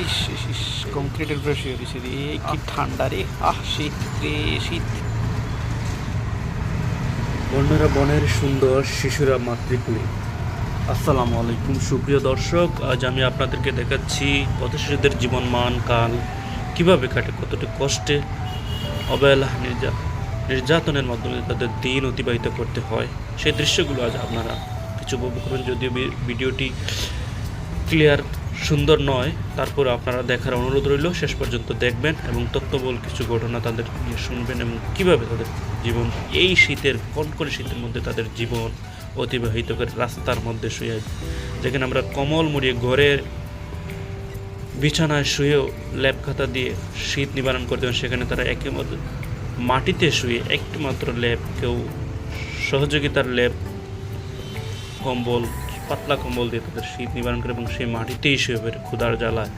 ইস ইস, কংক্রিটের উপরে শুয়ে রয়েছে রে কি ঠান্ডা রে। আহ শীত রে শীত। বন্যরা বনের সুন্দর শিশুরা মাতৃকুলে। আসসালামু আলাইকুম সুপ্রিয় দর্শক আজ আমি আপনাদেরকে দেখাচ্ছি পথ শিশুদের জীবন মান কাল। কীভাবে কাটে কতটা কষ্টে? অবহেলা নির্যা নির্যাতনের মাধ্যমে তাদের দিন অতিবাহিত করতে হয়। সেই দৃশ্যগুলো আজ আপনারা কিছু উপভোগ করবেন যদিও ভিডিওটি ক্লিয়ার সুন্দর নয়, তারপরে আপনারা দেখার অনুরোধ রইল, শেষ পর্যন্ত দেখবেন এবং তত্ত্ববল কিছু ঘটনা তাদের নিয়ে শুনবেন এবং কীভাবে তাদের জীবন, এই শীতের, কনকনে শীতের মধ্যে তাদের জীবন অতিবাহিত করে রাস্তার মধ্যে শুয়ে যেখানে আমরা কমল মুড়িয়ে ঘরের বিছানায় শুয়েও ল্যাপ খাতা দিয়ে শীত নিবারণ করতে হয় সেখানে তারা একে মাটিতে শুয়ে একটি মাত্র ল্যাপ কেউ সহযোগিতার ল্যাপ, কম্বল পাতলা কম্বল দিয়ে তাদের শীত নিবারণ করে এবং সেই মাটিতেই শুয়ে পড়ে ক্ষুধার জ্বালায়।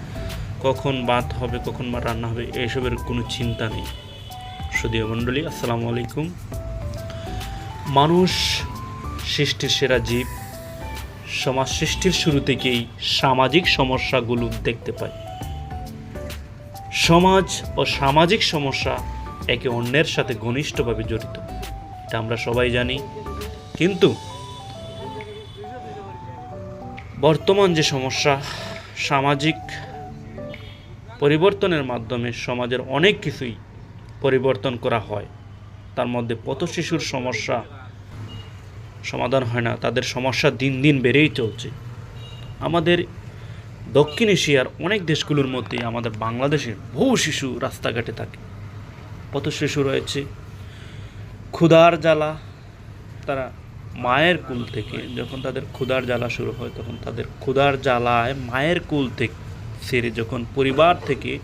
কখন ভাত হবে, কখন বা রান্না হবে এইসবের কোনো চিন্তা নেই। সুদীয় মণ্ডলী, আসসালামু আলাইকুম। মানুষ সৃষ্টির সেরা জীব, সমাজ সৃষ্টির শুরু থেকেই সামাজিক সমস্যাগুলো দেখতে পাই সমাজ ও সামাজিক সমস্যা একে অন্যের সাথে ঘনিষ্ঠভাবে জড়িত, এটা আমরা সবাই জানি। কিন্তু বর্তমান যে সমস্যা, সামাজিক পরিবর্তনের মাধ্যমে সমাজের অনেক কিছুই পরিবর্তন করা হয়। তার মধ্যে পথ শিশুর সমস্যা সমাধান হয় না, তাদের সমস্যা দিন দিন বেড়েই চলছে। আমাদের দক্ষিণ এশিয়ার অনেক দেশগুলোর মধ্যে আমাদের বাংলাদেশের বহু শিশু রাস্তাঘাটে থাকে। পথ শিশু রয়েছে, ক্ষুধার জ্বালা, তারা মায়ের কুল থেকে যখন তাদের ক্ষুধার জ্বালা শুরু হয়, তখন তাদের ক্ষুধার জ্বালায় মায়ের কুল থেকে সেরে যখন পরিবার থেকে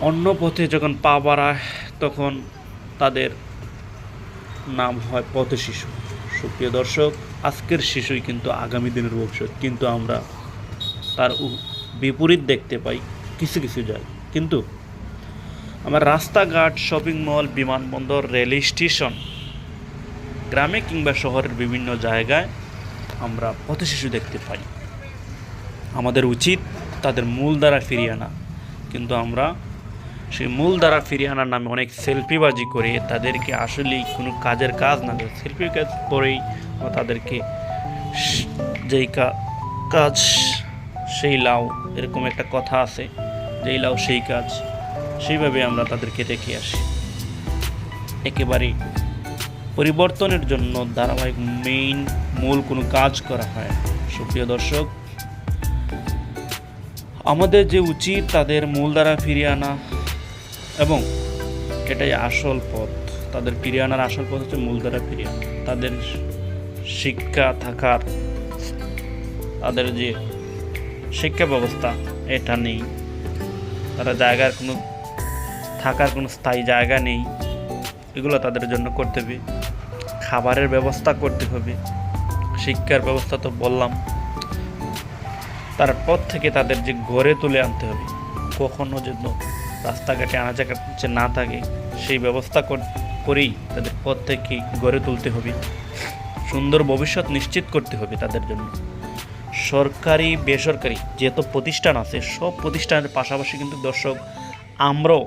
অন্য পথে যখন পা বাড়ায়, তখন তাদের নাম হয় পথ শিশু। সুপ্রিয় দর্শক, আজকের শিশুই কিন্তু আগামী দিনের ভবিষ্যৎ। কিন্তু আমরা তার বিপরীত দেখতে পাই কিছু কিছু যায় কিন্তু আমার রাস্তাঘাট শপিং মল বিমানবন্দর রেল স্টেশন গ্রামে কিংবা শহরের বিভিন্ন জায়গায় আমরা পথ শিশু দেখতে পাই। আমাদের উচিত তাদের মূল দ্বারা ফিরিয়ে আনা। কিন্তু আমরা সেই মূল দ্বারা ফিরিয়ে আনার নামে অনেক সেলফিবাজি করে তাদেরকে আসলেই কোনো কাজের কাজ না করে সেলফি কাজ করেই আমরা তাদেরকে যেই কাজ সেই লাউ, এরকম একটা কথা আছে, যেই লাউ সেই কাজ, সেইভাবে আমরা তাদেরকে দেখে আসি। একেবারেই পরিবর্তনের জন্য ধারাবাহিক মেইন মূল কোনো কাজ করা হয়। সুপ্রিয় দর্শক, আমাদের যে উচিত তাদের মূল দ্বারা ফিরিয়ে আনা এবং এটাই আসল পথ। তাদের ফিরিয়ে আনার আসল পথ হচ্ছে মূল দ্বারা ফিরিয়ে আনা। তাদের শিক্ষা থাকার, তাদের যে শিক্ষা ব্যবস্থা, এটা নেই। তারা জায়গার কোনো, থাকার কোনো স্থায়ী জায়গা নেই। এগুলো তাদের জন্য করতে হবে খাবারের ব্যবস্থা করতে হবে। শিক্ষার ব্যবস্থা তো বললাম। তারপর থেকে তাদের যে গড়ে তুলে আনতে হবে, কখনো যেন রাস্তাঘাটে আনাচাকাছে না থাকে, সেই ব্যবস্থা করেই তাদের পথ থেকে গড়ে তুলতে হবে। সুন্দর ভবিষ্যৎ নিশ্চিত করতে হবে তাদের জন্য। সরকারি, বেসরকারি যেহেতু প্রতিষ্ঠান আছে, সব প্রতিষ্ঠানের পাশাপাশি কিন্তু দর্শক, আমরাও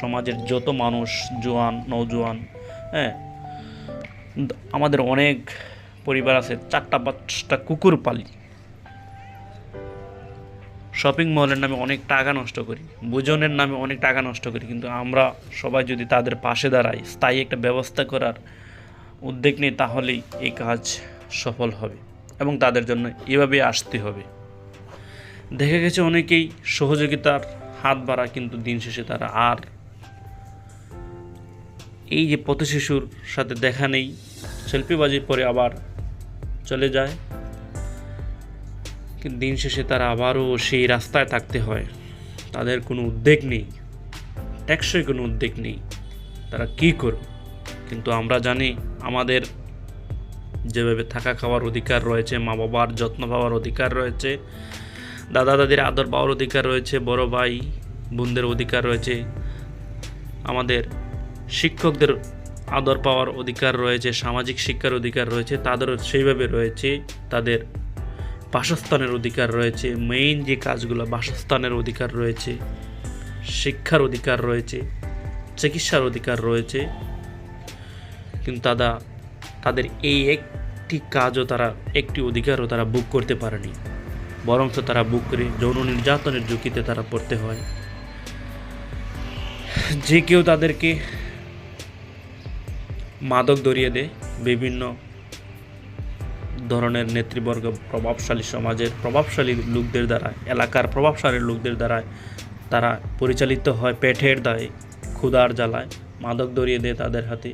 সমাজের যত মানুষ, জোয়ান, নৌজোয়ান হ্যাঁ আমাদের অনেক পরিবার আছে, চারটা পাঁচটা কুকুর পালি। শপিং মলের নামে অনেক টাকা নষ্ট করি বুজনের নামে অনেক টাকা নষ্ট করি, কিন্তু আমরা সবাই যদি তাদের পাশে দাঁড়াই, স্থায়ী একটা ব্যবস্থা করার উদ্যোগ নিই, তাহলেই এই কাজ সফল হবে এবং তাদের জন্য এভাবে আসতে হবে। দেখা গেছে অনেকেই সহযোগিতার হাত বাড়া, কিন্তু দিন শেষে তারা আর এই যে পথ শিশুর সাথে দেখা নেই সেলফিবাজির পরে আবার চলে যায়। কিন্তু দিন শেষে তারা আবারও সেই রাস্তায় থাকতে হয়। তাদের কোনো উদ্বেগ নেই, টেকসই কোনো উদ্বেগ নেই। তারা কী করবে? কিন্তু আমরা জানি আমাদের যেভাবে থাকা খাওয়ার অধিকার রয়েছে, মা বাবার যত্ন পাওয়ার অধিকার রয়েছে, দাদা দাদির আদর পাওয়ার অধিকার রয়েছে, বড় ভাই বোনদের অধিকার রয়েছে, আমাদের শিক্ষকদের আদর পাওয়ার অধিকার রয়েছে, সামাজিক শিক্ষার অধিকার রয়েছে তাদেরও সেইভাবে রয়েছে, তাদের বাসস্থানের অধিকার রয়েছে মেইন যে কাজগুলো, বাসস্থানের অধিকার রয়েছে, শিক্ষার অধিকার রয়েছে, চিকিৎসার অধিকার রয়েছে, কিন্তু তারা তাদের এই একটি কাজও তারা, একটি অধিকারও তারা বুক করতে পারেনি। বরঞ্চ তারা বুক করে যৌন নির্যাতনের ঝুঁকিতে তারা পড়তে হয়। যে কেউ তাদেরকে মাদক ধরিয়ে দেয় বিভিন্ন ধরনের নেতৃবর্গ প্রভাবশালী সমাজের প্রভাবশালী লোকদের দ্বারা, এলাকার প্রভাবশালী লোকদের দ্বারা তারা পরিচালিত হয় পেটের দায়ে, ক্ষুধার জ্বালায়, মাদক ধরিয়ে দেয় তাদের হাতে।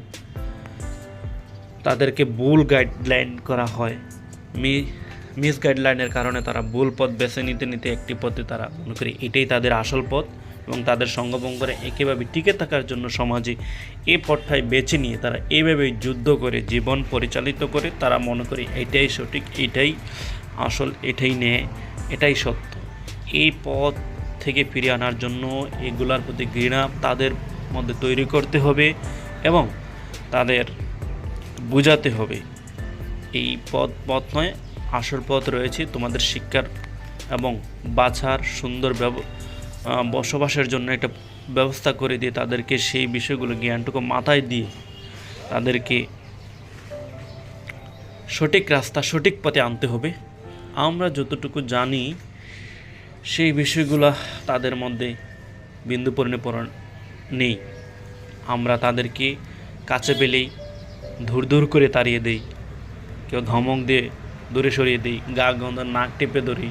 তাদেরকে ভুল গাইডলাইন করা হয়। মি মিস গাইডলাইনের কারণে তারা ভুল পথ বেছে নিতে নিতে একটি পথে তারা, মনে করি এটাই তাদের আসল পথ। এবং তাদের সঙ্গভঙ্গরে একেভাবে টিকে থাকার জন্য সমাজে এ পথটাই বেছে নিয়ে তারা এইভাবেই যুদ্ধ করে, জীবন পরিচালিত করে, তারা মনে করে এটাই সঠিক, এটাই আসল, এটাই ন্যায়, এটাই সত্য। এই পথ থেকে ফিরে আনার জন্য এগুলার প্রতি ঘৃণা তাদের মধ্যে তৈরি করতে হবে এবং তাদের বোঝাতে হবে। এই পথ পথ নয়, আসল পথ রয়েছে তোমাদের শিক্ষার এবং বাছার সুন্দর ব্যব বসবাসের জন্য একটা ব্যবস্থা করে দিয়ে তাদেরকে সেই বিষয়গুলো জ্ঞানটুকু মাথায় দিয়ে তাদেরকে সঠিক রাস্তা, সঠিক পথে আনতে হবে। আমরা যতটুকু জানি, সেই বিষয়গুলো তাদের মধ্যে বিন্দু পরিণপরণ নেই। আমরা তাদেরকে কাছে পেলেই ধুর ধুর করে তাড়িয়ে দেই, কেউ ধমক দিয়ে দূরে সরিয়ে দিই, গা গন্ধ, নাক টেপে ধরি।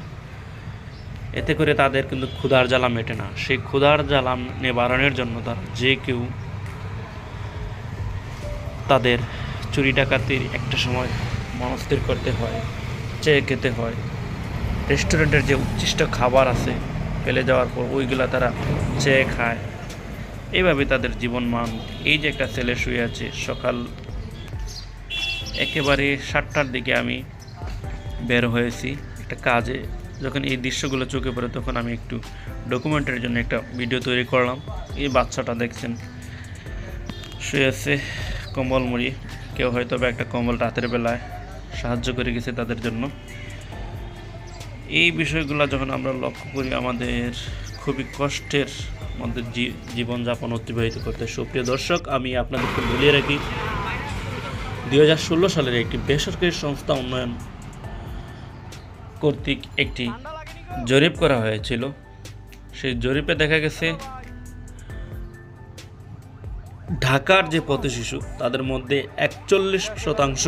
এতে করে তাদের কিন্তু ক্ষুধার জ্বালা মেটে না। সেই ক্ষুধার জ্বালা নিবারণের জন্য তারা যে কেউ তাদের চুরি ডাকাতির একটা সময় মনস্থির করতে হয়, চেয়ে খেতে হয়। রেস্টুরেন্টের যে উচ্ছিষ্ট খাবার আছে, ফেলে যাওয়ার পর ওইগুলা তারা চেয়ে খায়। এইভাবে তাদের জীবন মান এই যে একটা ছেলে শুয়ে আছে, সকাল একেবারে সাতটার দিকে আমি বের হয়েছি একটা কাজে। যখন এই দৃশ্যগুলো চোখে পড়ে তখন আমি একটু ডকুমেন্টের জন্য একটা ভিডিও তৈরি করলাম। এই বাচ্চাটা দেখছেন, শুয়ে আছে কম্বল মুড়ি। কেউ হয়তো বা একটা কম্বল রাতের বেলায় সাহায্য করে গেছে তাদের জন্য। এই বিষয়গুলো যখন আমরা লক্ষ্য করি, আমাদের খুবই কষ্টের মধ্যে জীবনযাপন অতিবাহিত করতে। সুপ্রিয় দর্শক, আমি আপনাদেরকে বলিয়ে রাখি, দুই হাজার ষোলো সালের একটি বেসরকারি সংস্থা উন্নয়ন কর্তৃক একটি জরিপ করা হয়েছিল। সেই জরিপে দেখা গেছে, ঢাকার যে পথ শিশু, তাদের মধ্যে একচল্লিশ শতাংশ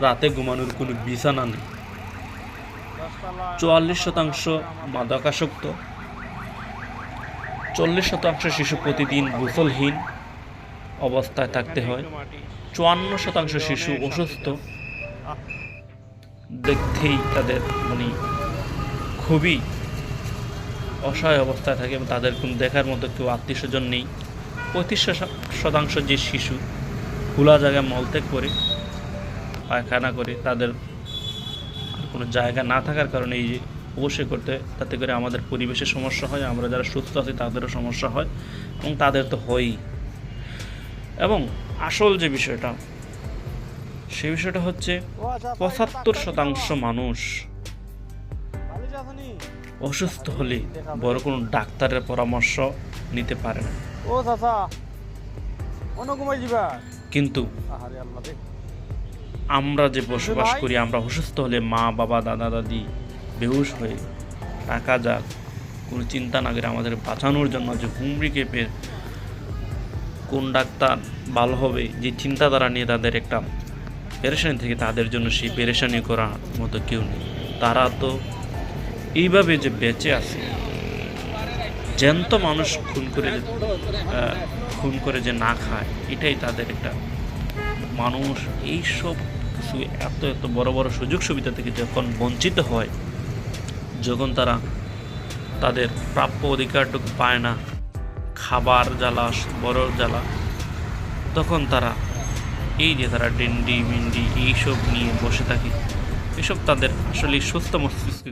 রাতে ঘুমানোর কোনো বিছানা নেই। চুয়াল্লিশ শতাংশ মাদকাসক্ত। চল্লিশ শতাংশ শিশু প্রতিদিন গোসলহীন অবস্থায় থাকতে হয়। চুয়ান্ন শতাংশ শিশু অসুস্থ। দেখতেই তাদের মানে খুবই অসহায় অবস্থায় থাকে এবং তাদের কোনো দেখার মতো কেউ আত্মীয় স্বজন নেই। পঁয়ত্রিশ শতা- শতাংশ যে শিশু খোলা জায়গায় মলত্যাগ করে, পায়খানা করে, তাদের কোনো জায়গা না থাকার কারণে এই যে অবশ্যই করতে, তাতে করে আমাদের পরিবেশের সমস্যা হয়, আমরা যারা সুস্থ আছি তাদেরও সমস্যা হয় এবং তাদের তো হয়ই। এবং আসল যে বিষয়টা সেই বিষয়টা হচ্ছে পঁচাত্তর শতাংশ মানুষ অসুস্থ হলে বড় কোনো ডাক্তারের পরামর্শ নিতে পারে না। ও চাচা যাবা কিন্তু আমরা যে বসবাস করি আমরা অসুস্থ হলে মা বাবা দাদা দাদি বেহুশ হয়ে টাকা যাক। কোনো চিন্তা না করে আমাদের বাঁচানোর জন্য যে হুমড়ি কেঁপে কোন ডাক্তার ভালো হবে যে চিন্তাধারা নিয়ে তাদের একটা পেরেশানি থেকে তাদের জন্য সেই পেরেশানি করার মতো কেউ নেই। তারা তো এইভাবে যে বেঁচে আছে। জ্যান্ত মানুষ খুন করে খুন করে যে না খায়, এটাই তাদের একটা মানুষ। এইসব কিছু এত এত বড় বড় সুযোগ সুবিধা থেকে যখন বঞ্চিত হয়, যখন তারা তাদের প্রাপ্য অধিকারটুকু পায় না, খাবার জ্বালা, বড় জ্বালা, তখন তারা এই যে তারা ডেন্ডি মেন্ডি এইসব নিয়ে বসে থাকে। এসব তাদের আসলে সুস্থ মস্তিষ্ক